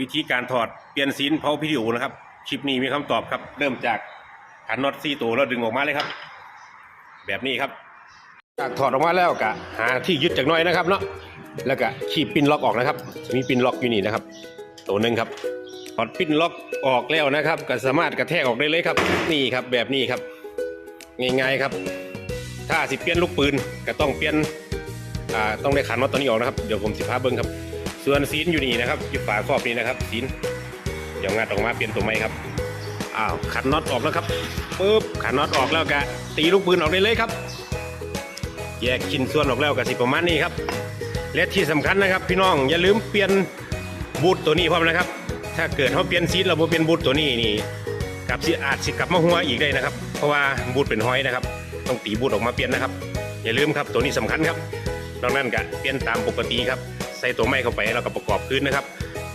วิธีการถอดเปลี่ยนซีนเพาพิดีอนะครับคลิปนี้มีคำตอบครับ เริ่มจากขันน็อตซี่ตัวแล้วดึงออกมาเลยครับ แบบนี้ครับ จากถอดออกมาแล้วก็หาที่ยึดจากน้อยนะครับเนาะแล้วก็ขีบปินล็อกออกนะครับ มีปินล็อกอยู่นี่นะครับ ตัวหนึ่งครับถอดปินล็อกออกแล้วนะครับก็สามารถกระแทกออกได้เลยครับ นี่ครับแบบนี้ครับ ง่ายๆครับ ถ้าสิเปลี่ยนลูกปืนก็ต้องเปลี่ยนต้องได้ขันน็อตตัวนี้ออกนะครับ เดี๋ยวผมสิพาเบิ้งครับ ส่วนซีนอยู่นี่นะครับอยู่ฝาครอบนี้นะครับซีนเดี๋ยวงัดออกมาเปลี่ยนตัวใหม่ครับอ้าวขันน็อตออกแล้วครับปุ๊บขันน็อตออกแล้วก็ตีลูกปืนออกได้เลยครับ แยกชิ้นส่วนออกแล้วก็สิประมาณนี้ครับ และที่สำคัญนะครับ พี่น้องอย่าลืมเปลี่ยนบูทตัวนี้พร้อมนะครับ ถ้าเกิดเขาเปลี่ยนซีนเราบ่เปลี่ยนบูทตัวนี้นี่กับสิอาจสิกลับมาหัวอีกได้นะครับ เพราะว่าบูทเป็นห้อยนะครับ ต้องตีบูทออกมาเปลี่ยนนะครับ อย่าลืมครับตัวนี้สำคัญครับนอกนั้นก็เปลี่ยนตามปกติครับ ใส่ตัวไม้เข้าไปแล้วก็ประกอบคืนนะครับ